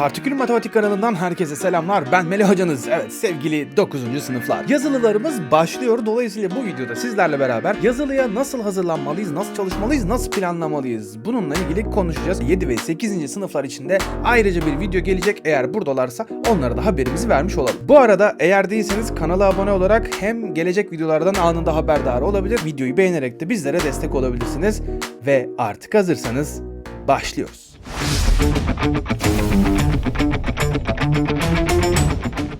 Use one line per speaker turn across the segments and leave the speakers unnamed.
Partikül Matematik kanalından herkese selamlar. Ben Melih hocanız. Evet sevgili 9. sınıflar. Yazılılarımız başlıyor. Dolayısıyla bu videoda sizlerle beraber yazılıya nasıl hazırlanmalıyız, nasıl çalışmalıyız, nasıl planlamalıyız? Bununla ilgili konuşacağız. 7 ve 8. sınıflar içinde ayrıca bir video gelecek. Eğer buradalarsa onlara da haberimizi vermiş olalım. Bu arada eğer değilseniz kanala abone olarak hem gelecek videolardan anında haberdar olabilir, videoyu beğenerek de bizlere destek olabilirsiniz. Ve artık hazırsanız başlıyoruz. パッと。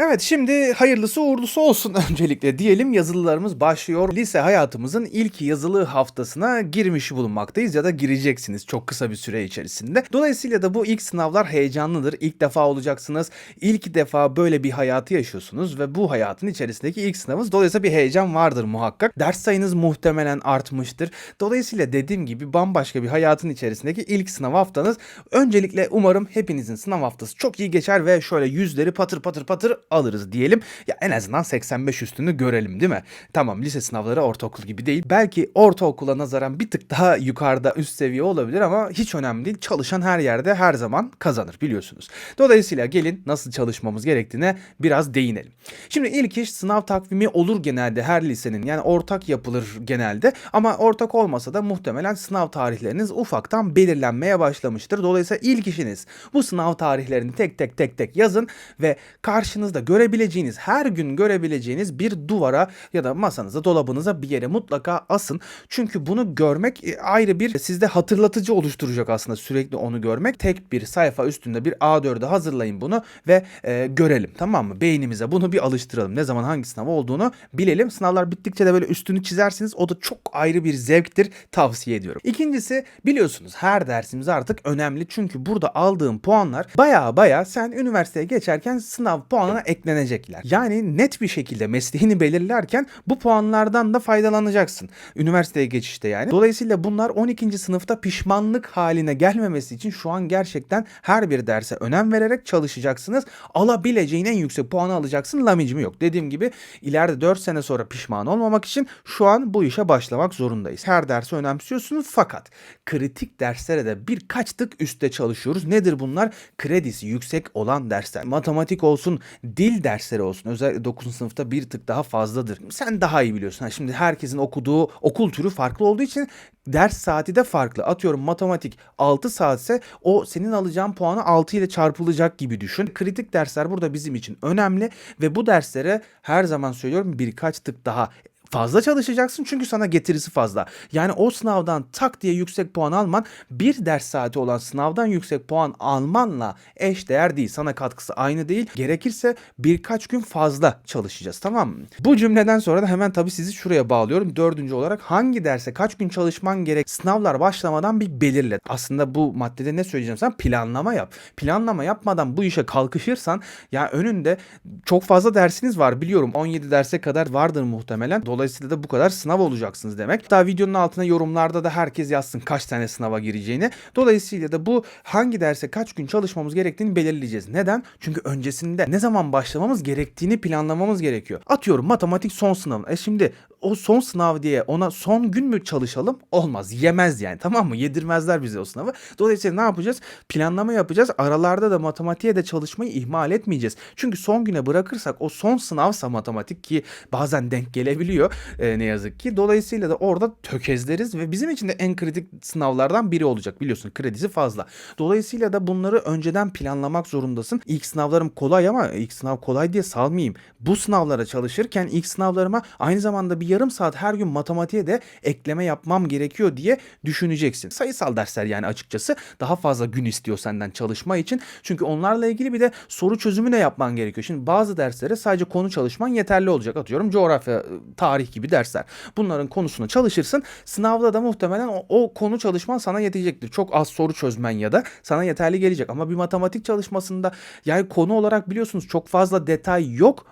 Evet şimdi hayırlısı uğurlusu olsun öncelikle diyelim yazılılarımız başlıyor. Lise hayatımızın ilk yazılı haftasına girmiş bulunmaktayız ya da gireceksiniz çok kısa bir süre içerisinde. Dolayısıyla da bu ilk sınavlar heyecanlıdır. İlk defa olacaksınız. İlk defa böyle bir hayatı yaşıyorsunuz ve bu hayatın içerisindeki ilk sınavınız. Dolayısıyla bir heyecan vardır muhakkak. Ders sayınız muhtemelen artmıştır. Dolayısıyla dediğim gibi bambaşka bir hayatın içerisindeki ilk sınav haftanız. Öncelikle umarım hepinizin sınav haftası çok iyi geçer ve şöyle yüzleri patır patır patır alırız diyelim. Ya en azından 85 üstünü görelim değil mi? Tamam lise sınavları ortaokul gibi değil. Belki ortaokula nazaran bir tık daha yukarıda üst seviye olabilir ama hiç önemli değil. Çalışan her yerde her zaman kazanır biliyorsunuz. Dolayısıyla gelin nasıl çalışmamız gerektiğine biraz değinelim. Şimdi ilk iş sınav takvimi olur genelde her lisenin. Yani ortak yapılır genelde ama ortak olmasa da muhtemelen sınav tarihleriniz ufaktan belirlenmeye başlamıştır. Dolayısıyla ilk işiniz bu sınav tarihlerini tek tek tek tek yazın ve karşınızda görebileceğiniz, her gün görebileceğiniz bir duvara ya da masanıza, dolabınıza bir yere mutlaka asın. Çünkü bunu görmek e, ayrı bir sizde hatırlatıcı oluşturacak aslında sürekli onu görmek. Tek bir sayfa üstünde bir A4'e hazırlayın bunu ve e, görelim tamam mı? Beynimize bunu bir alıştıralım. Ne zaman hangi sınav olduğunu bilelim. Sınavlar bittikçe de böyle üstünü çizersiniz. O da çok ayrı bir zevktir. Tavsiye ediyorum. İkincisi biliyorsunuz her dersimiz artık önemli. Çünkü burada aldığım puanlar baya baya sen üniversiteye geçerken sınav puanına eklenecekler. Yani net bir şekilde mesleğini belirlerken bu puanlardan da faydalanacaksın. Üniversiteye geçişte yani. Dolayısıyla bunlar 12. sınıfta pişmanlık haline gelmemesi için şu an gerçekten her bir derse önem vererek çalışacaksınız. Alabileceğin en yüksek puanı alacaksın. Lamicimi yok. Dediğim gibi ileride 4 sene sonra pişman olmamak için şu an bu işe başlamak zorundayız. Her dersi önemsiyorsunuz fakat kritik derslere de birkaç tık üstte çalışıyoruz. Nedir bunlar? Kredisi yüksek olan dersler. Matematik olsun, dil dersleri olsun. Özellikle 9. sınıfta bir tık daha fazladır. Sen daha iyi biliyorsun. Ha, şimdi herkesin okuduğu okul türü farklı olduğu için ders saati de farklı. Atıyorum matematik 6 saatse o senin alacağın puanı 6 ile çarpılacak gibi düşün. Kritik dersler burada bizim için önemli ve bu derslere her zaman söylüyorum birkaç tık daha fazla çalışacaksın çünkü sana getirisi fazla. Yani o sınavdan tak diye yüksek puan alman bir ders saati olan sınavdan yüksek puan almanla eş değer değil. Sana katkısı aynı değil. Gerekirse birkaç gün fazla çalışacağız tamam mı? Bu cümleden sonra da hemen tabii sizi şuraya bağlıyorum. Dördüncü olarak hangi derse kaç gün çalışman gerek sınavlar başlamadan bir belirle. Aslında bu maddede ne söyleyeceğim sen planlama yap. Planlama yapmadan bu işe kalkışırsan ya önünde çok fazla dersiniz var biliyorum. 17 derse kadar vardır muhtemelen. Dolayısıyla da bu kadar sınav olacaksınız demek. Hatta videonun altına yorumlarda da herkes yazsın kaç tane sınava gireceğini. Dolayısıyla da bu hangi derse kaç gün çalışmamız gerektiğini belirleyeceğiz. Neden? Çünkü öncesinde ne zaman başlamamız gerektiğini planlamamız gerekiyor. Atıyorum matematik son sınavın. E şimdi o son sınav diye ona son gün mü çalışalım? Olmaz. Yemez yani tamam mı? Yedirmezler bize o sınavı. Dolayısıyla ne yapacağız? Planlama yapacağız. Aralarda da matematiğe de çalışmayı ihmal etmeyeceğiz. Çünkü son güne bırakırsak o son sınavsa matematik ki bazen denk gelebiliyor e, ne yazık ki. Dolayısıyla da orada tökezleriz ve bizim için de en kritik sınavlardan biri olacak. Biliyorsun kredisi fazla. Dolayısıyla da bunları önceden planlamak zorundasın. İlk sınavlarım kolay ama ilk sınav kolay diye salmayayım. Bu sınavlara çalışırken ilk sınavlarıma aynı zamanda bir yarım saat her gün matematiğe de ekleme yapmam gerekiyor diye düşüneceksin. Sayısal dersler yani açıkçası daha fazla gün istiyor senden çalışma için. Çünkü onlarla ilgili bir de soru çözümü de yapman gerekiyor. Şimdi bazı derslere sadece konu çalışman yeterli olacak. Atıyorum coğrafya, tarih gibi dersler. Bunların konusuna çalışırsın. Sınavda da muhtemelen o, o konu çalışman sana yetecektir. Çok az soru çözmen ya da sana yeterli gelecek. Ama bir matematik çalışmasında yani konu olarak biliyorsunuz çok fazla detay yok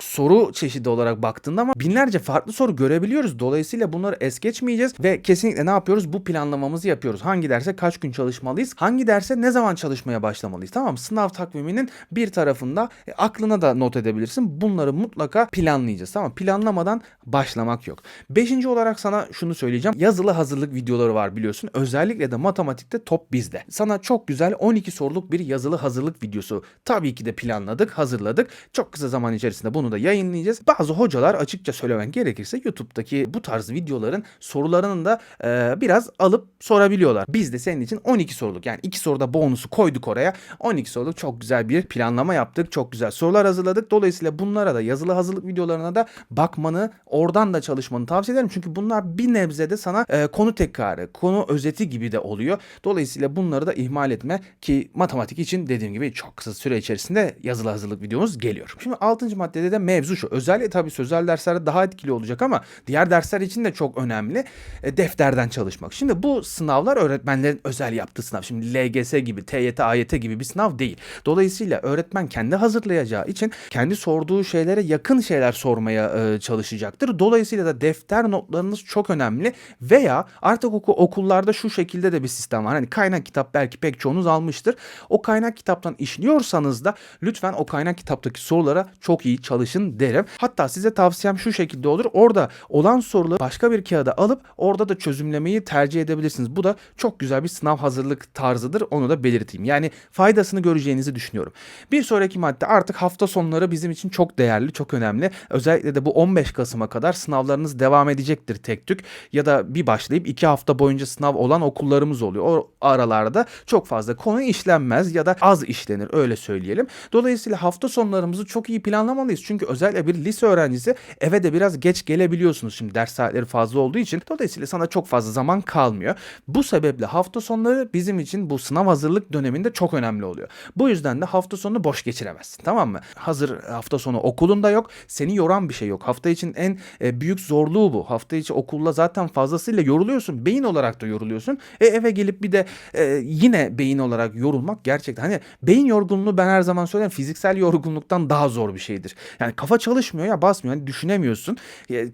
soru çeşidi olarak baktığında ama binlerce farklı soru görebiliyoruz. Dolayısıyla bunları es geçmeyeceğiz ve kesinlikle ne yapıyoruz? Bu planlamamızı yapıyoruz. Hangi derse kaç gün çalışmalıyız? Hangi derse ne zaman çalışmaya başlamalıyız? Tamam? Sınav takviminin bir tarafında e, aklına da not edebilirsin. Bunları mutlaka planlayacağız. Tamam? Planlamadan başlamak yok. Beşinci olarak sana şunu söyleyeceğim. Yazılı hazırlık videoları var biliyorsun. Özellikle de matematikte top bizde. Sana çok güzel 12 soruluk bir yazılı hazırlık videosu tabii ki de planladık, hazırladık. Çok kısa zaman içerisinde bunu da yayınlayacağız. Bazı hocalar açıkça söylemen gerekirse YouTube'daki bu tarz videoların sorularını da e, biraz alıp sorabiliyorlar. Biz de senin için 12 soruluk yani 2 soruda bonusu koyduk oraya. 12 soruluk çok güzel bir planlama yaptık. Çok güzel sorular hazırladık. Dolayısıyla bunlara da yazılı hazırlık videolarına da bakmanı, oradan da çalışmanı tavsiye ederim. Çünkü bunlar bir nebze de sana e, konu tekrarı, konu özeti gibi de oluyor. Dolayısıyla bunları da ihmal etme ki matematik için dediğim gibi çok kısa süre içerisinde yazılı hazırlık videomuz geliyor. Şimdi 6. maddede de mevzu şu. Özellikle tabii sözel derslerde daha etkili olacak ama diğer dersler için de çok önemli. E, defterden çalışmak. Şimdi bu sınavlar öğretmenlerin özel yaptığı sınav. Şimdi LGS gibi, TYT, AYT gibi bir sınav değil. Dolayısıyla öğretmen kendi hazırlayacağı için kendi sorduğu şeylere yakın şeyler sormaya e, çalışacaktır. Dolayısıyla da defter notlarınız çok önemli veya artık oku, okullarda şu şekilde de bir sistem var. Hani kaynak kitap belki pek çoğunuz almıştır. O kaynak kitaptan işliyorsanız da lütfen o kaynak kitaptaki sorulara çok iyi çalışın derim. Hatta size tavsiyem şu şekilde olur. Orada olan soruları başka bir kağıda alıp orada da çözümlemeyi tercih edebilirsiniz. Bu da çok güzel bir sınav hazırlık tarzıdır. Onu da belirteyim. Yani faydasını göreceğinizi düşünüyorum. Bir sonraki madde artık hafta sonları bizim için çok değerli, çok önemli. Özellikle de bu 15 Kasım'a kadar sınavlarınız devam edecektir tek tük. Ya da bir başlayıp iki hafta boyunca sınav olan okullarımız oluyor. O aralarda çok fazla konu işlenmez ya da az işlenir öyle söyleyelim. Dolayısıyla hafta sonlarımızı çok iyi planlamalıyız. Çünkü özellikle bir lise öğrencisi eve de biraz geç gelebiliyorsunuz. Şimdi ders saatleri fazla olduğu için. Dolayısıyla sana çok fazla zaman kalmıyor. Bu sebeple hafta sonları bizim için bu sınav hazırlık döneminde çok önemli oluyor. Bu yüzden de hafta sonunu boş geçiremezsin. Tamam mı? Hazır hafta sonu okulun da yok. Seni yoran bir şey yok. Hafta için en e, büyük zorluğu bu. Hafta içi okulla zaten fazlasıyla yoruluyorsun. Beyin olarak da yoruluyorsun. E eve gelip bir de e, yine beyin olarak yorulmak gerçekten hani beyin yorgunluğu ben her zaman söylerim fiziksel yorgunluktan daha zor bir şeydir. Yani kafa çalışmıyor ya basmıyor. Hani düşünemiyorsun.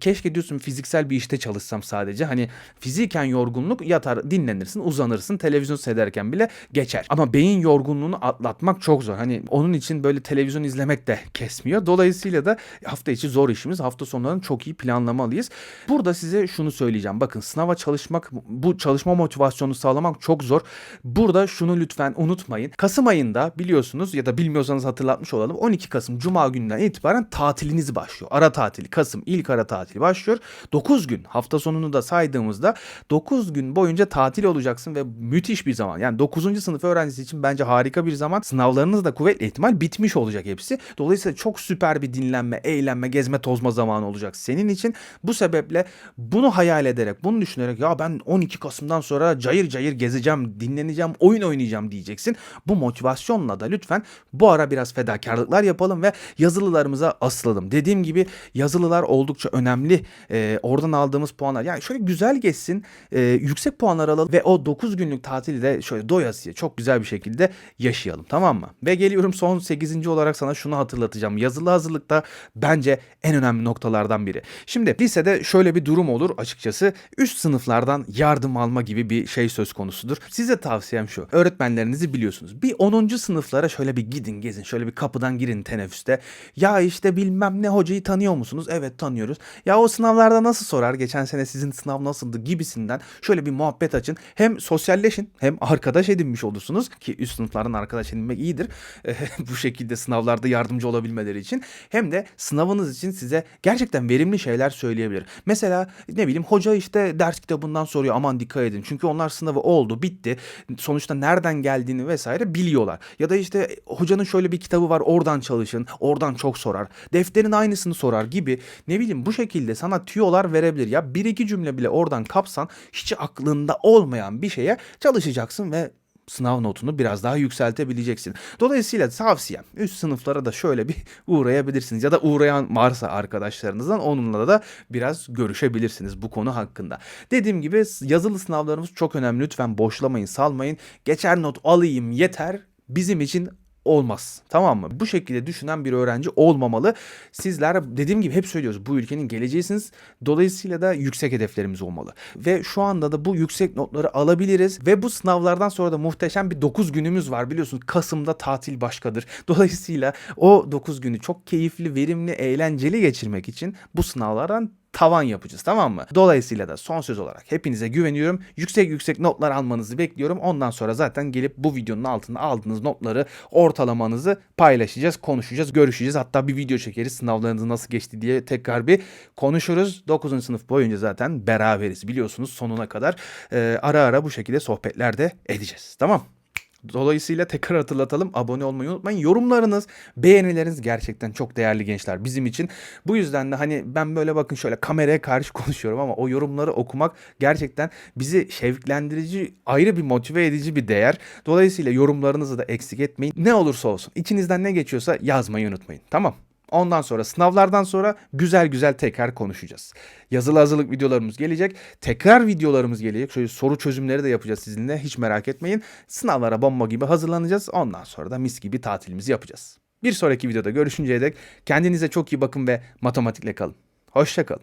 Keşke diyorsun fiziksel bir işte çalışsam sadece. Hani fiziken yorgunluk yatar dinlenirsin uzanırsın televizyon seyrederken bile geçer. Ama beyin yorgunluğunu atlatmak çok zor. Hani onun için böyle televizyon izlemek de kesmiyor. Dolayısıyla da hafta içi zor işimiz. Hafta sonlarını çok iyi planlamalıyız. Burada size şunu söyleyeceğim. Bakın sınava çalışmak, bu çalışma motivasyonu sağlamak çok zor. Burada şunu lütfen unutmayın. Kasım ayında biliyorsunuz ya da bilmiyorsanız hatırlatmış olalım. 12 Kasım Cuma gününden itibaren tatiliniz başlıyor. Ara tatili. Kasım ilk ara tatili başlıyor. 9 gün hafta sonunu da saydığımızda 9 gün boyunca tatil olacaksın ve müthiş bir zaman. Yani 9. sınıf öğrencisi için bence harika bir zaman. Sınavlarınız da kuvvetli ihtimal bitmiş olacak hepsi. Dolayısıyla çok süper bir dinlenme, eğlenme, gezme, tozma zamanı olacak senin için. Bu sebeple bunu hayal ederek, bunu düşünerek ya ben 12 Kasım'dan sonra cayır cayır gezeceğim, dinleneceğim, oyun oynayacağım diyeceksin. Bu motivasyonla da lütfen bu ara biraz fedakarlıklar yapalım ve yazılılarımıza asılalım. Dediğim gibi yazılılar oldukça önemli. Ee, oradan aldığımız puanlar yani şöyle güzel geçsin, e, yüksek puanlar alalım ve o 9 günlük tatili de şöyle doyasıya çok güzel bir şekilde yaşayalım tamam mı? Ve geliyorum son 8. olarak sana şunu hatırlatacağım. Yazılı hazırlıkta bence en önemli noktalardan biri. Şimdi lisede şöyle bir durum olur açıkçası. Üst sınıflardan yardım alma gibi bir şey söz konusudur. Size tavsiyem şu. Öğretmenlerinizi biliyorsunuz. Bir 10. sınıflara şöyle bir gidin gezin. Şöyle bir kapıdan girin teneffüste. Ya işte bilmem ne hocayı tanıyor musunuz? Evet tanıyoruz. Ya o sınavlarda nasıl sorar? Geçen sene sizin sınav nasıldı gibisinden şöyle bir muhabbet açın. Hem sosyalleşin hem arkadaş edinmiş olursunuz ki üst sınıflardan arkadaş edinmek iyidir. Bu şekilde sınavlarda yardımcı olabilmeleri için. Hem de sınavınız için size gerçekten verimli şeyler söyleyebilir. Mesela ne bileyim hoca işte ders kitabından soruyor aman dikkat edin. Çünkü onlar sınavı oldu bitti. Sonuçta nereden geldiğini vesaire biliyorlar. Ya da işte hocanın şöyle bir kitabı var oradan çalışın. Oradan çok sorar. Defterin aynısını sorar gibi ne bileyim bu şekilde sana tüyolar verebilir. Ya bir iki cümle bile oradan kapsan hiç aklında olmayan bir şeye çalışacaksın ve sınav notunu biraz daha yükseltebileceksin. Dolayısıyla tavsiyem üst sınıflara da şöyle bir uğrayabilirsiniz ya da uğrayan varsa arkadaşlarınızdan onunla da biraz görüşebilirsiniz bu konu hakkında. Dediğim gibi yazılı sınavlarımız çok önemli. Lütfen boşlamayın, salmayın. Geçer not alayım yeter. Bizim için olmaz. Tamam mı? Bu şekilde düşünen bir öğrenci olmamalı. Sizler dediğim gibi hep söylüyoruz bu ülkenin geleceğisiniz. Dolayısıyla da yüksek hedeflerimiz olmalı. Ve şu anda da bu yüksek notları alabiliriz ve bu sınavlardan sonra da muhteşem bir 9 günümüz var biliyorsunuz. Kasım'da tatil başkadır. Dolayısıyla o 9 günü çok keyifli, verimli, eğlenceli geçirmek için bu sınavlardan tavan yapacağız tamam mı? Dolayısıyla da son söz olarak hepinize güveniyorum. Yüksek yüksek notlar almanızı bekliyorum. Ondan sonra zaten gelip bu videonun altında aldığınız notları ortalamanızı paylaşacağız, konuşacağız, görüşeceğiz. Hatta bir video çekeriz sınavlarınız nasıl geçti diye tekrar bir konuşuruz. 9. sınıf boyunca zaten beraberiz biliyorsunuz sonuna kadar. Ee, ara ara bu şekilde sohbetler de edeceğiz. Tamam Dolayısıyla tekrar hatırlatalım. Abone olmayı unutmayın. Yorumlarınız, beğenileriniz gerçekten çok değerli gençler bizim için. Bu yüzden de hani ben böyle bakın şöyle kameraya karşı konuşuyorum ama o yorumları okumak gerçekten bizi şevklendirici, ayrı bir motive edici bir değer. Dolayısıyla yorumlarınızı da eksik etmeyin. Ne olursa olsun içinizden ne geçiyorsa yazmayı unutmayın. Tamam? Ondan sonra sınavlardan sonra güzel güzel tekrar konuşacağız. Yazılı hazırlık videolarımız gelecek. Tekrar videolarımız gelecek. Şöyle soru çözümleri de yapacağız sizinle. Hiç merak etmeyin. Sınavlara bomba gibi hazırlanacağız. Ondan sonra da mis gibi tatilimizi yapacağız. Bir sonraki videoda görüşünceye dek kendinize çok iyi bakın ve matematikle kalın. Hoşçakalın.